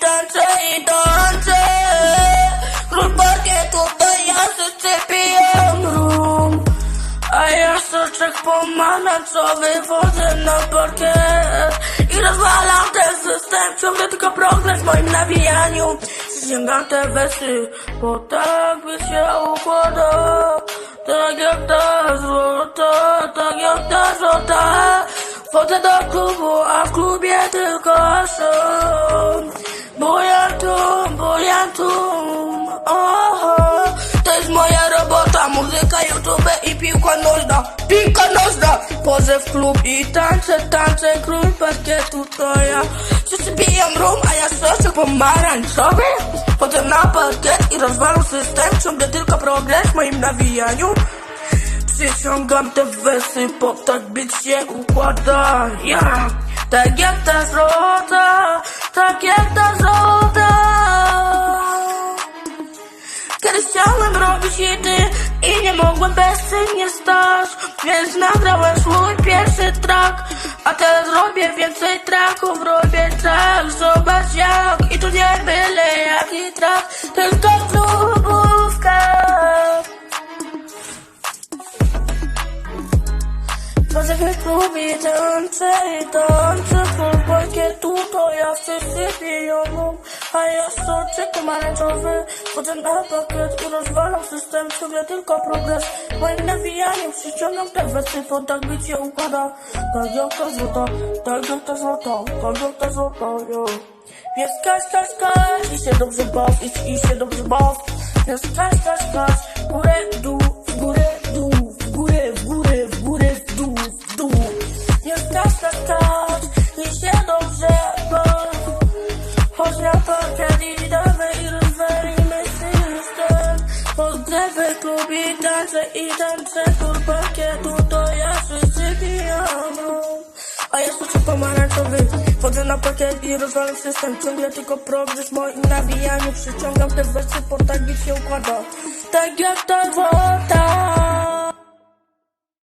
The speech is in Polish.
tańczę i tańczę. Król parkietu to ja wszyscy piją rum A ja soczek pomarańczowy wodzę na parkiet. I rozwalam ten system, ciągle tylko progres w moim nawijaniu. Ściągam te wersy, bo tak by się układa. Tak jak ta złota, Wchodzę do klubu, a w klubie tylko bo ja tu Oho, to jest moja robota. Muzyka, YouTube i piłka nożna. Piłka nożna. Chodzę w klub i tańczę, tańczę. Król parkietu to ja. Wszyscy piją rum, a ja soczek pomarańczowy. Chodzę na parkiet i rozwalam system. Ciągle tylko progres w moim nawijaniu Przyciągam te wersy, bo tak być się układa. Ja, tak jak ta złota Tak jak ta złota Kiedyś chciałem robić hity i nie mogłem bezcennie stać Więc nagrałem swój pierwszy track A teraz robię więcej tracków, robię track Zobacz jak i tu nie byle jaki track Tylko Chodzę w klubie, tańczę i tańczę Król parkietu to ja wszyscy piją rum A ja soczek pomarańczowy Chodzę na pakiet i rozwalam system. Ciągle tylko progres. Moim nawijaniu przyciągam te wersy Bo tak być się układa. Tak jak ta złota, tak jak ta złota Tak jak ta złota, yo Więc kaś, kaś, kaś I się dobrze baw, i, i się dobrze baw. Więc kaś, kaś, kaś system Chodzę w klub i tańczę i tańczę Kur parkietu to ja wszyscy pijamy A ja słyszę pomarańczowy Wchodzę na parkiet i rozwalam system Ciągle tylko progres w moim nawijaniu Przyciągam te wersy, bo tak się układa. Tak jak ta złota